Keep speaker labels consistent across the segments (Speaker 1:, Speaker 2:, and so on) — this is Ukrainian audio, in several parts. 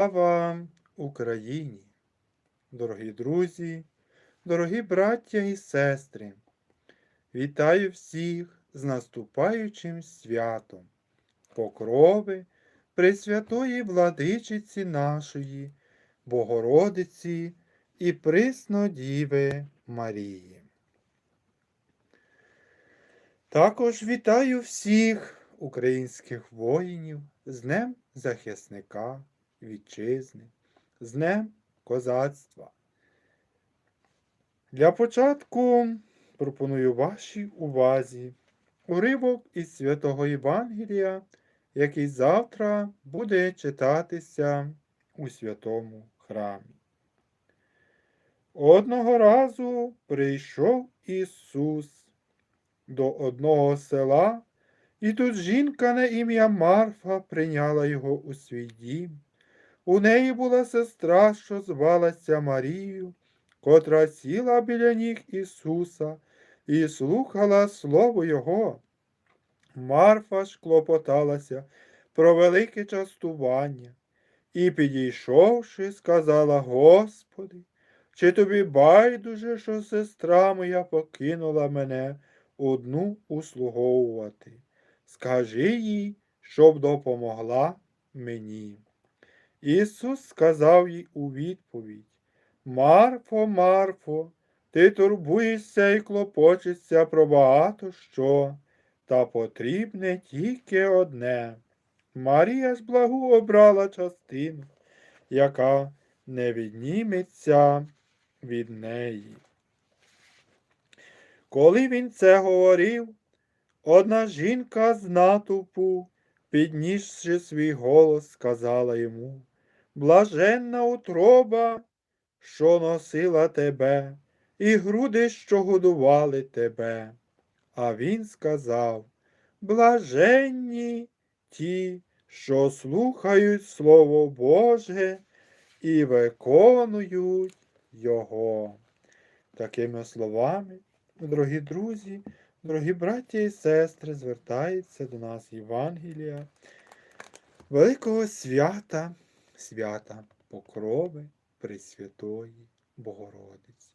Speaker 1: Слава Україні! Дорогі друзі, дорогі браття і сестри! Вітаю всіх з наступаючим святом, покрови Пресвятої владичиці нашої, Богородиці і Приснодіви Марії. Також вітаю всіх українських воїнів з Днем захисника вітчизни, з Днем козацтва. Для початку пропоную вашій увазі уривок із святого Євангелія, який завтра буде читатися у святому храмі. Одного разу прийшов Ісус до одного села, і тут жінка на ім'я Марфа прийняла його у свій дім. У неї була сестра, що звалася Марією, котра сіла біля ніг Ісуса і слухала Слово Його. Марфа ж клопоталася про велике частування і, підійшовши, сказала Господи, чи тобі байдуже, що сестра моя покинула мене одну услуговувати? Скажи їй, щоб допомогла мені. Ісус сказав їй у відповідь Марфо, Марфо, ти турбуєшся і клопочешся про багато що, та потрібне тільки одне. Марія ж благу обрала частину, яка не відніметься від неї. Коли він це говорив, одна жінка з натовпу, піднісши свій голос, сказала йому Блаженна утроба, що носила тебе, і груди, що годували тебе. А він сказав Блаженні ті, що слухають Слово Боже і виконують Його. Такими словами, дорогі друзі, дорогі браття і сестри, звертається до нас Євангелія, великого свята свята Покрови Пресвятої Богородиці.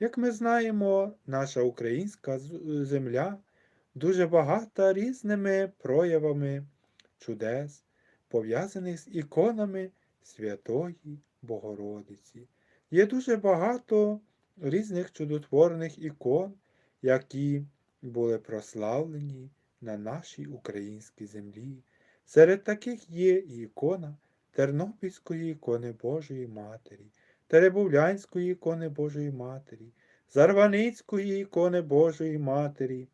Speaker 1: Як ми знаємо, наша українська земля дуже багата різними проявами чудес, пов'язаних з іконами Святої Богородиці. Є дуже багато різних чудотворних ікон, які були прославлені на нашій українській землі. Серед таких є і ікона Тернопільської ікони Божої Матері, Теребовлянської ікони Божої Матері, Зарваницької ікони Божої Матері,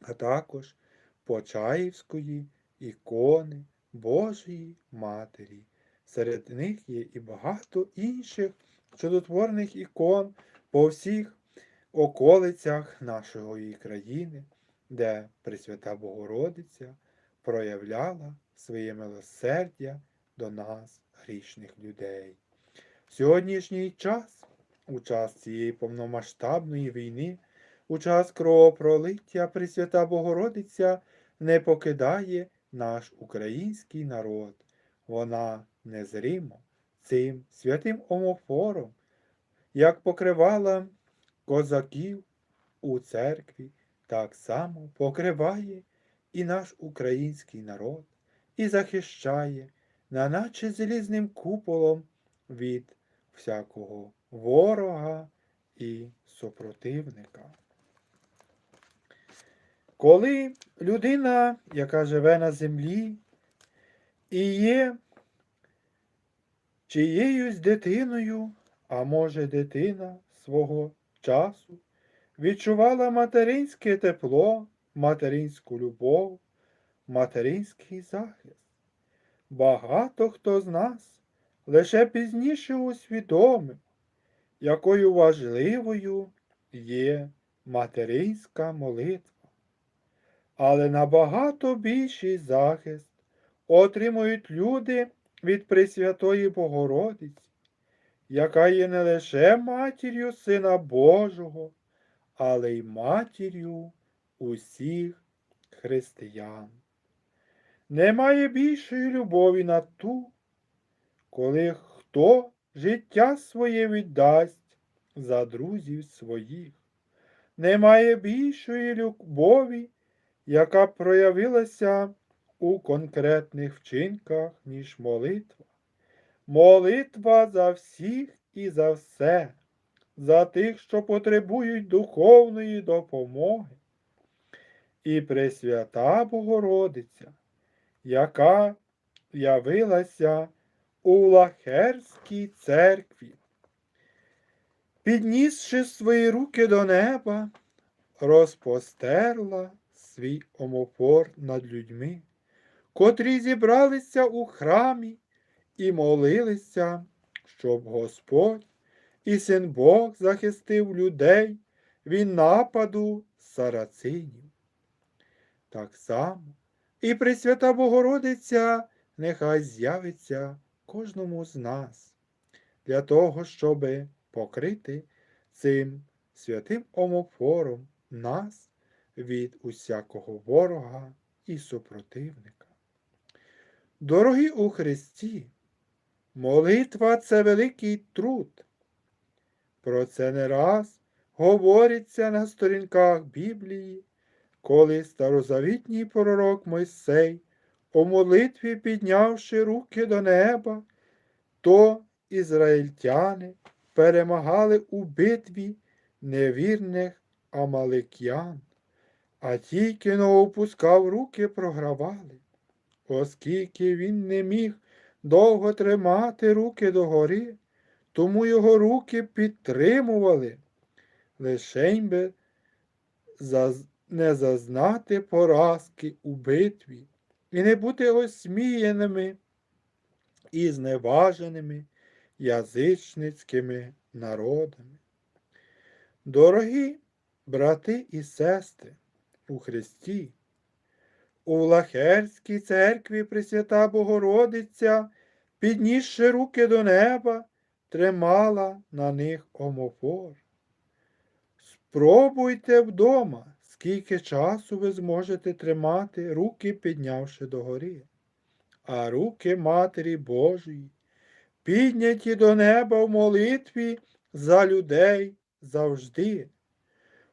Speaker 1: а також Почаївської ікони Божої Матері. Серед них є і багато інших чудотворних ікон по всіх околицях нашої країни, де Пресвята Богородиця проявляла своє милосердя до нас, грішних людей. В сьогоднішній час, у час цієї повномасштабної війни, у час кровопролиття Пресвята Богородиця не покидає наш український народ. Вона незримо цим святим омофором, як покривала козаків у церкві, так само покриває і наш український народ і захищає наначе залізним куполом від всякого ворога і супротивника. Коли людина, яка живе на землі, і є чиєюсь дитиною, а може дитина свого часу, відчувала материнське тепло, материнську любов, материнський захист. Багато хто з нас лише пізніше усвідомив, якою важливою є материнська молитва. Але набагато більший захист отримують люди від Пресвятої Богородиці, яка є не лише матір'ю Сина Божого, але й матір'ю усіх християн. Немає більшої любові на ту, коли хто життя своє віддасть за друзів своїх. Немає більшої любові, яка проявилася у конкретних вчинках, ніж молитва. Молитва за всіх і за все, за тих, що потребують духовної допомоги. І Пресвята Богородиця, яка явилася у Лахерській церкві, піднісши свої руки до неба, розпостерла свій омофор над людьми, котрі зібралися у храмі і молилися, щоб Господь і син Бог захистив людей від нападу сарацинів. Так само і Пресвята Богородиця нехай з'явиться кожному з нас для того, щоб покрити цим святим омофором нас від усякого ворога і супротивника. Дорогі у Христі, молитва це великий труд. Про це не раз говориться на сторінках Біблії, коли старозавітній пророк Мойсей, у молитві піднявши руки до неба, то ізраїльтяни перемагали у битві невірних амаликян, а тільки но опускав руки програвали, оскільки він не міг довго тримати руки догори, тому його руки підтримували, лишень би заз- не зазнати поразки у битві і не бути осміяними і зневаженими язичницькими народами. Дорогі брати і сестри у Христі, у Лахерській церкві Пресвята Богородиця, піднісши руки до неба, тримала на них омофор. Спробуйте вдома, скільки часу ви зможете тримати руки, піднявши догори, а руки Матері Божої, підняті до неба в молитві за людей завжди.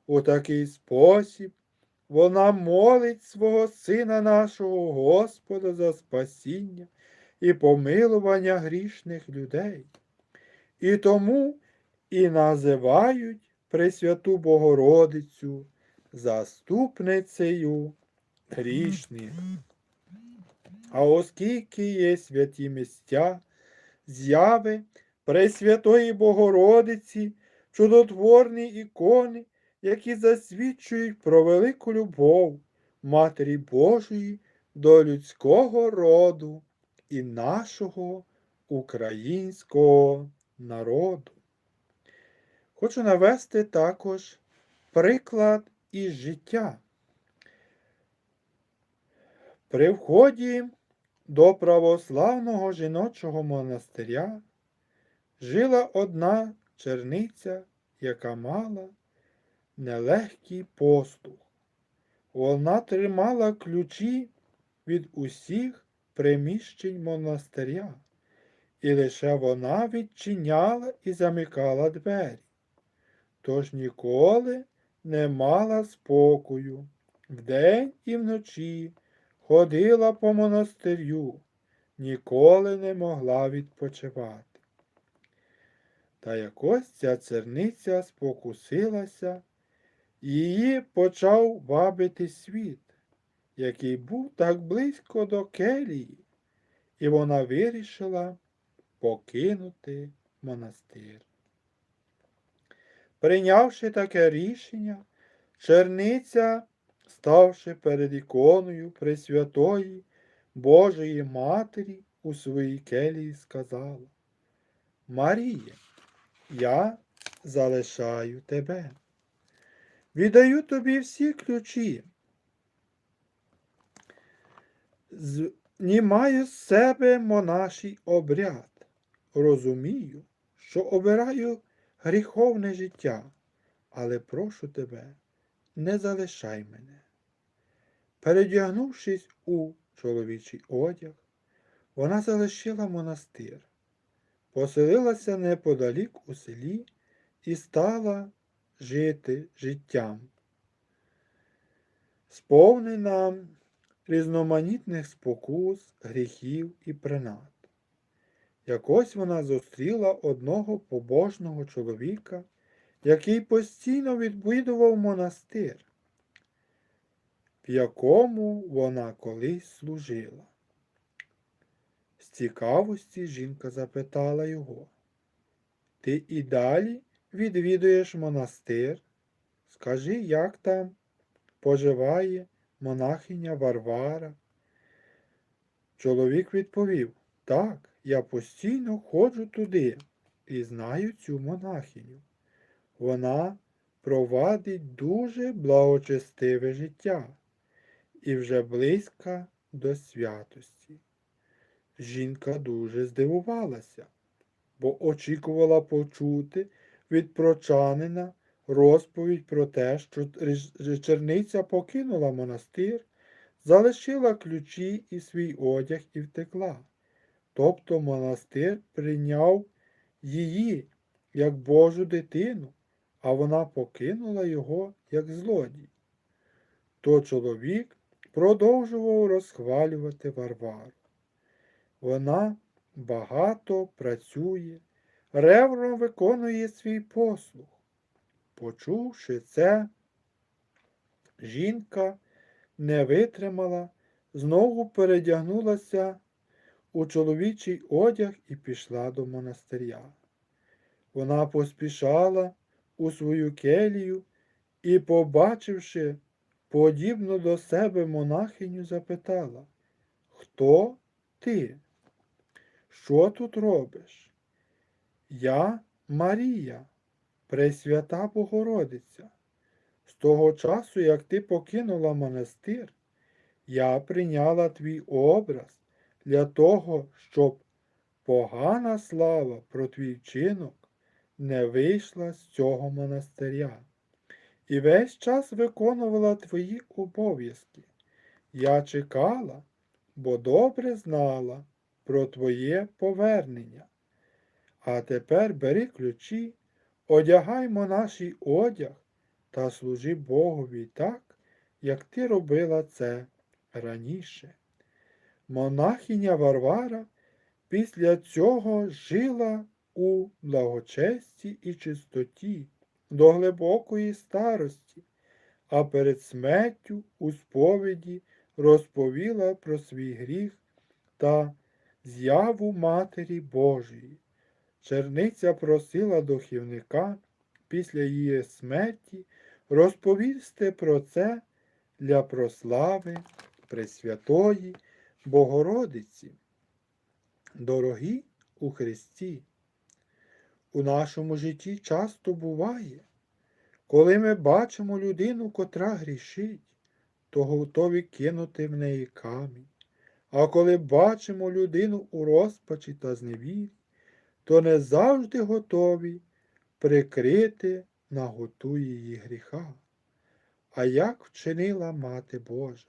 Speaker 1: У такий спосіб вона молить свого Сина нашого Господа за спасіння і помилування грішних людей. І тому і називають Пресвяту Богородицю заступницею грішних. А оскільки є святі місця, зяви Пресвятої Богородиці, чудотворні ікони, які засвідчують про велику любов Матері Божої до людського роду і нашого українського народу. Хочу навести також приклад із життя. При вході до православного жіночого монастиря жила одна черниця, яка мала нелегкий постух. Вона тримала ключі від усіх приміщень монастиря, і лише вона відчиняла і замикала двері. Тож ніколи не мала спокою. Вдень і вночі ходила по монастирю, ніколи не могла відпочивати. Та якось ця церниця спокусилася, і її почав вабити світ, який був так близько до келії, і вона вирішила покинути монастир. Прийнявши таке рішення, черниця, ставши перед іконою Пресвятої Божої Матері у своїй келії, сказала Марія, я залишаю тебе. Віддаю тобі всі ключі. Знімаю з себе монаший обряд. Розумію, що обираю гріховне життя, але прошу тебе, не залишай мене. Передягнувшись у чоловічий одяг, вона залишила монастир поселилася неподалік у селі і стала жити життям, сповнена різноманітних спокус, гріхів і принад. Якось вона зустріла одного побожного чоловіка, який постійно відвідував монастир, в якому вона колись служила. З цікавості жінка запитала його, ти і далі відвідуєш монастир? Скажи, як там поживає монахиня Варвара? Чоловік відповів, так, я постійно ходжу туди і знаю цю монахиню. Вона провадить дуже благочестиве життя і вже близька до святості. Жінка дуже здивувалася, бо очікувала почути від прочанина розповідь про те, що черниця покинула монастир, залишила ключі і свій одяг і втекла. Тобто монастир прийняв її як Божу дитину, а вона покинула його як злодій. То чоловік продовжував розхвалювати Варвару. Вона багато працює, ревно виконує свій послуг. Почувши це, жінка не витримала, знову передягнулася у чоловічий одяг і пішла до монастиря. Вона поспішала у свою келію і, побачивши подібну до себе монахиню, запитала, Хто ти? Що тут робиш? Я Марія, Пресвята Богородиця. З того часу, як ти покинула монастир, я прийняла твій образ для того, щоб погана слава про твій вчинок не вийшла з цього монастиря. І весь час виконувала твої обов'язки. Я чекала, бо добре знала про твоє повернення. А тепер бери ключі, одягай монаший одяг та служи Богові так, як ти робила це раніше. Монахиня Варвара після цього жила у благочесті і чистоті до глибокої старості, а перед смертю у сповіді розповіла про свій гріх та з'яву Матері Божої. Черниця просила духівника після її смерті розповісти про це для прослави Пресвятої Богородиці. Дорогі у Христі, у нашому житті часто буває, коли ми бачимо людину, котра грішить, то готові кинути в неї камінь. А коли бачимо людину у розпачі та зневірі, то не завжди готові прикрити наготу її гріха. А як вчинила Мати Божа?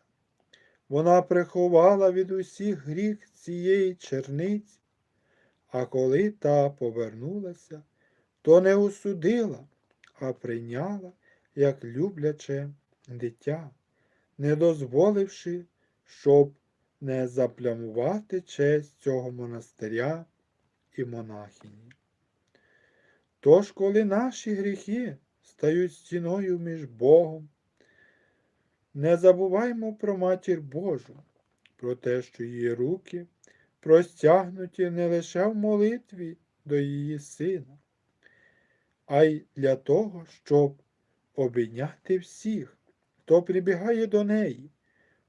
Speaker 1: Вона приховала від усіх гріх цієї черниці, а коли та повернулася, то не осудила, а прийняла як любляче дитя, не дозволивши, щоб не заплямувати честь цього монастиря і монахині. Тож, коли наші гріхи стають стіною між Богом, не забуваймо про матір Божу, про те, що її руки простягнуті не лише в молитві до її сина, а й для того, щоб обійняти всіх, хто прибігає до неї,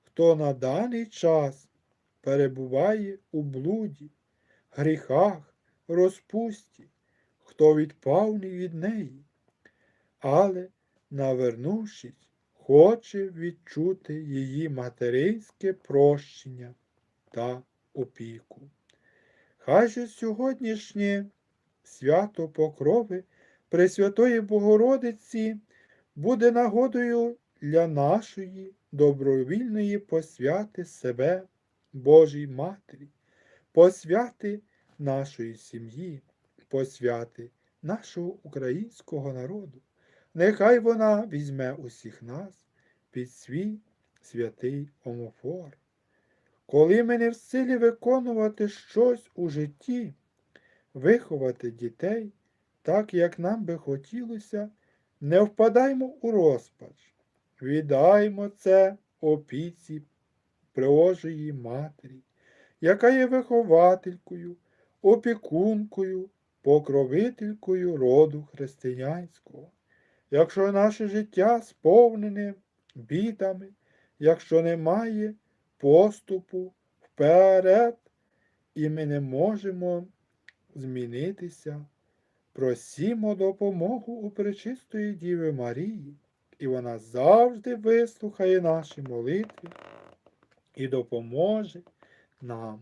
Speaker 1: хто на даний час перебуває у блуді, гріхах, розпусті, хто відпав від неї, але, навернувшись, хоче відчути її материнське прощення та опіку. Хай же сьогоднішнє свято Покрови Пресвятої Богородиці буде нагодою для нашої добровільної посвяти себе Божій Матері, посвяти нашої сім'ї, посвяти нашого українського народу. Нехай вона візьме усіх нас під свій святий омофор. Коли ми не в силі виконувати щось у житті, виховати дітей так, як нам би хотілося, не впадаймо у розпач, віддаймо це опіці Божої Матері, яка є вихователькою, опікункою, покровителькою роду християнського. Якщо наше життя сповнене бідами, якщо немає поступу вперед, і ми не можемо змінитися, просімо допомогу у Пречистої Діви Марії, і вона завжди вислухає наші молитви і допоможе нам.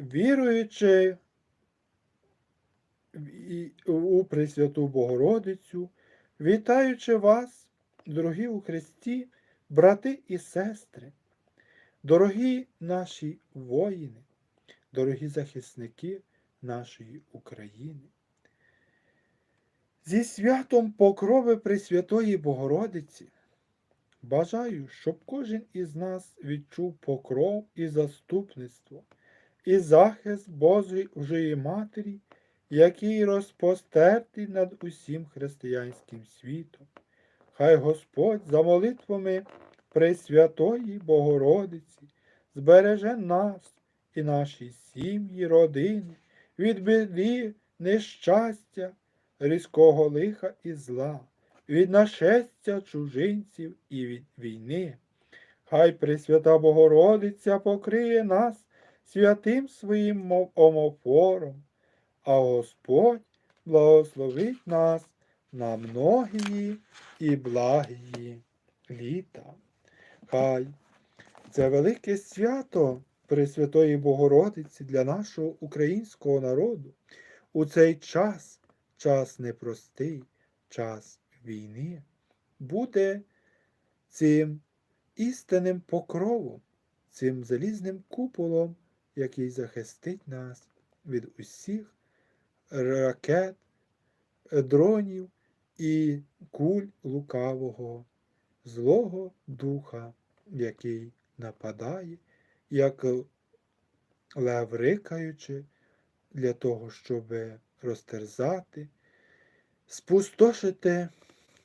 Speaker 1: Віруючи у Пресвяту Богородицю, вітаючи вас, дорогі у Христі, брати і сестри, дорогі наші воїни, дорогі захисники нашої України. Зі святом покрови Пресвятої Богородиці бажаю, щоб кожен із нас відчув покров і заступництво, і захист Божої Матері, який розпостертий над усім християнським світом. Хай Господь за молитвами Пресвятої Богородиці збереже нас і наші сім'ї, родини від біди, нещастя, різкого лиха і зла, від нашестя чужинців і від війни. Хай Пресвята Богородиця покриє нас святим своїм омофором, а Господь благословить нас на многії і благії літа. Хай це велике свято Пресвятої Богородиці для нашого українського народу у цей час, час непростий, час війни, буде цим істинним покровом, цим залізним куполом, який захистить нас від усіх ракет, дронів і куль лукавого, злого духа, який нападає, як лев рикаючи, для того, щоб розтерзати, спустошити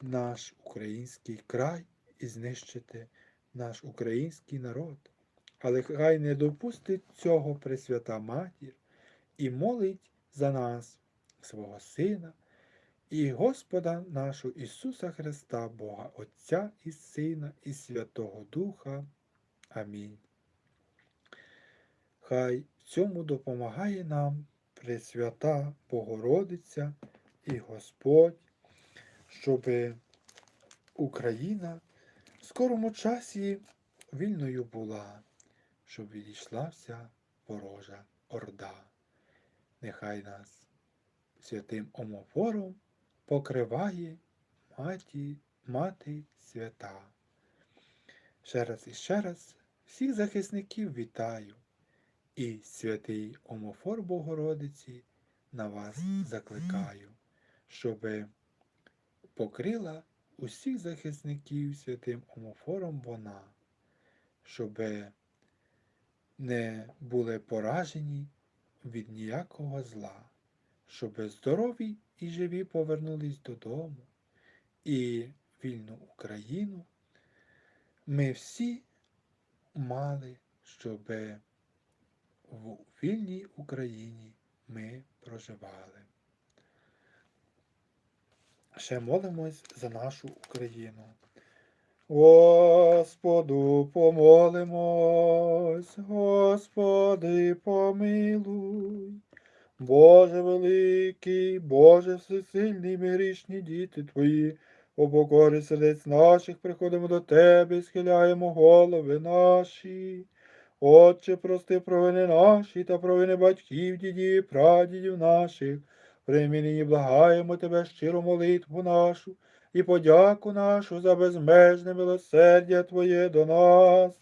Speaker 1: наш український край і знищити наш український народ. Але хай не допустить цього Пресвята Матір і молить за нас, свого Сина і Господа нашого Ісуса Христа, Бога Отця і Сина, і Святого Духа. Амінь. Хай цьому допомагає нам Пресвята Богородиця і Господь, щоб Україна в скорому часі вільною була, щоб відійшла вся ворожа орда. Нехай нас святим омофором покриває маті, мати свята. Ще раз і ще раз всіх захисників вітаю і святий омофор Богородиці на вас закликаю, щоб покрила усіх захисників святим омофором вона, щоб не були поражені від ніякого зла, щоб здорові і живі повернулись додому і вільну Україну ми всі мали, щоб в вільній Україні ми проживали. Ще молимось за нашу Україну. Господу помолимось, Господи помилуй. Боже великий, Боже всесильний, ми грішні діти Твої, у покорі сердець наших приходимо до Тебе, схиляємо голови наші. Отче, прости провини наші та провини батьків, дідів і прадідів наших. Прийми нині благаємо Тебе щиру молитву нашу і подяку нашу за безмежне милосердя Твоє до нас.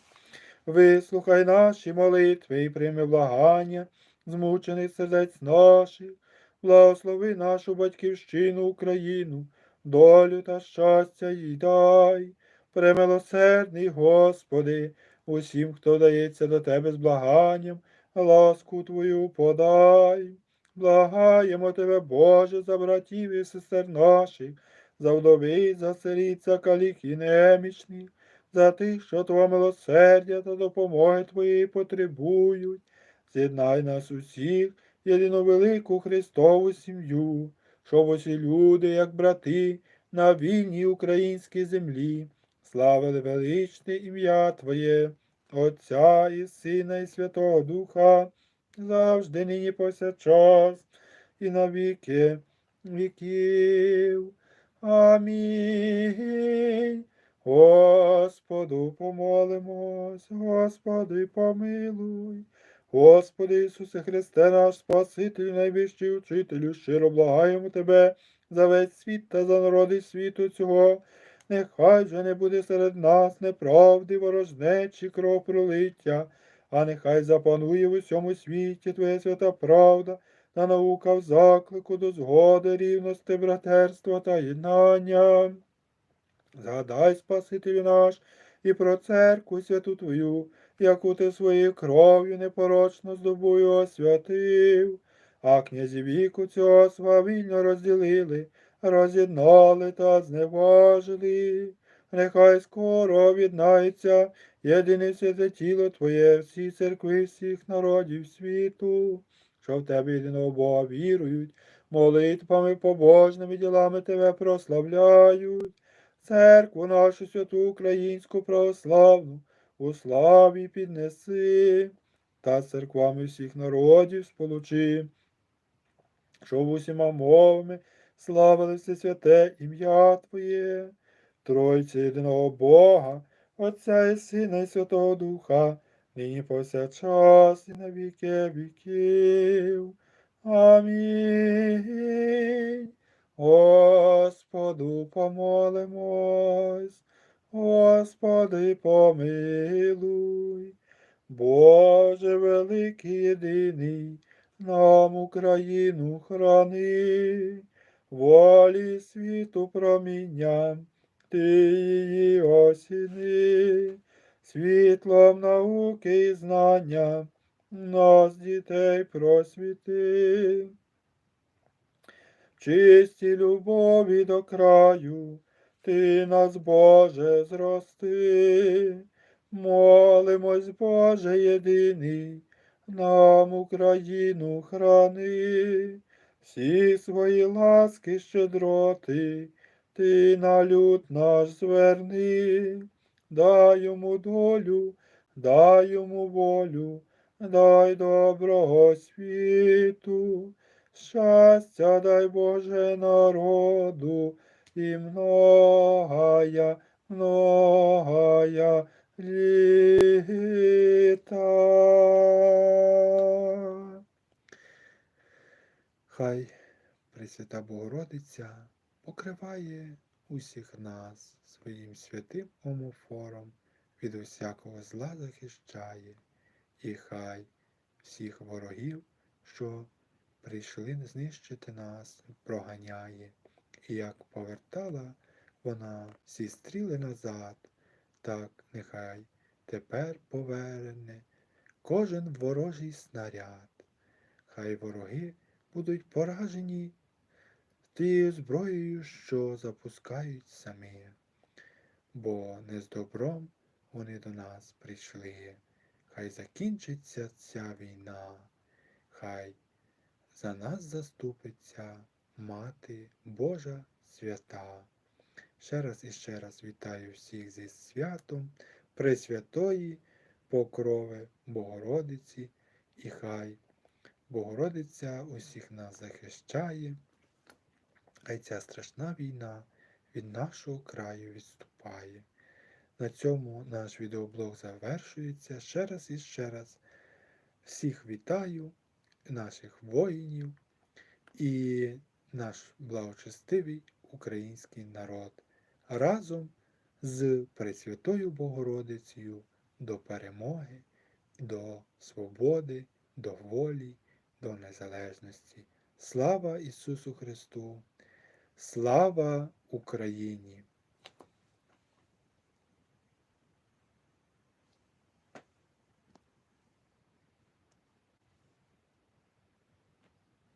Speaker 1: Вислухай наші молитви і прийми благання змучених сердець наших. Благослови нашу батьківщину Україну, долю та щастя їй дай. Премилосердний, Господи, усім, хто дається до Тебе з благанням, ласку Твою подай. Благаємо Тебе, Боже, за братів і сестер наших, за вдовиць, за сиріт, за калік і немічних, за тих, що Твого милосердя та допомоги Твоєї потребують. З'єднай нас усіх, єдину велику Христову сім'ю, щоб усі люди, як брати, на вільній українській землі, славили величне ім'я Твоє, Отця і Сина, і Святого Духа, завжди нині повсякчас, і на віки віків. Амінь. Господу помолимось, Господи помилуй. Господи Ісусе Христе, наш Спаситель, найвищий учителю, щиро благаємо Тебе за весь світ та за народи світу цього. Нехай же не буде серед нас неправди, ворожнечі, кровопролиття, а нехай запанує в усьому світі Твоя свята правда та наука в заклику до згоди, рівності, братерства та єднання. Згадай, Спасителю наш, і про церкву святу Твою, яку ти своєю кров'ю непорочно з добою освятив, а князі віку цього свавільно розділили, роз'єднали та зневажили. Нехай скоро об'єднається єдине святе тіло Твоє, всі церкви всіх народів світу, що в Тебе єдиного Бога вірують, молитвами побожними ділами Тебе прославляють. Церкву нашу святу українську православну у славі піднеси, та церквами всіх народів сполучи, щоб усіма мовами славили все святе ім'я Твоє, Тройця єдиного Бога, Отця і Сина, і Святого Духа, нині повсякчас і на віки віків. Амінь. Господу помолимось, Господи помилуй, Боже великий єдиний, нам Україну храни, волі світу проміння, ти її осіни, світлом науки і знання, нас дітей просвіти. Чисті любові до краю, ти нас, Боже, зрости, молимось, Боже єдиний, нам Україну храни, всі свої ласки щедроти, ти на люд наш зверни, дай йому долю, дай йому волю, дай доброго світу. Щастя дай Боже народу і многая, многая літа. Хай Пресвята Богородиця покриває усіх нас своїм святим омофором, від усякого зла захищає, і хай всіх ворогів, що прийшли знищити нас, проганяє, і як повертала вона всі стріли назад, так нехай тепер поверне кожен ворожий снаряд. Хай вороги будуть поражені тією зброєю, що запускають самі, бо не з добром вони до нас прийшли. Хай закінчиться ця війна, хай за нас заступиться Мати Божа свята. Ще раз і ще раз вітаю всіх зі святом Пресвятої Покрови Богородиці, і хай Богородиця усіх нас захищає, хай ця страшна війна від нашого краю відступає. На цьому наш відеоблог завершується. Ще раз і ще раз всіх вітаю наших воїнів і наш благочестивий український народ разом з Пресвятою Богородицею до перемоги, до свободи, до волі, до незалежності. Слава Ісусу Христу! Слава Україні!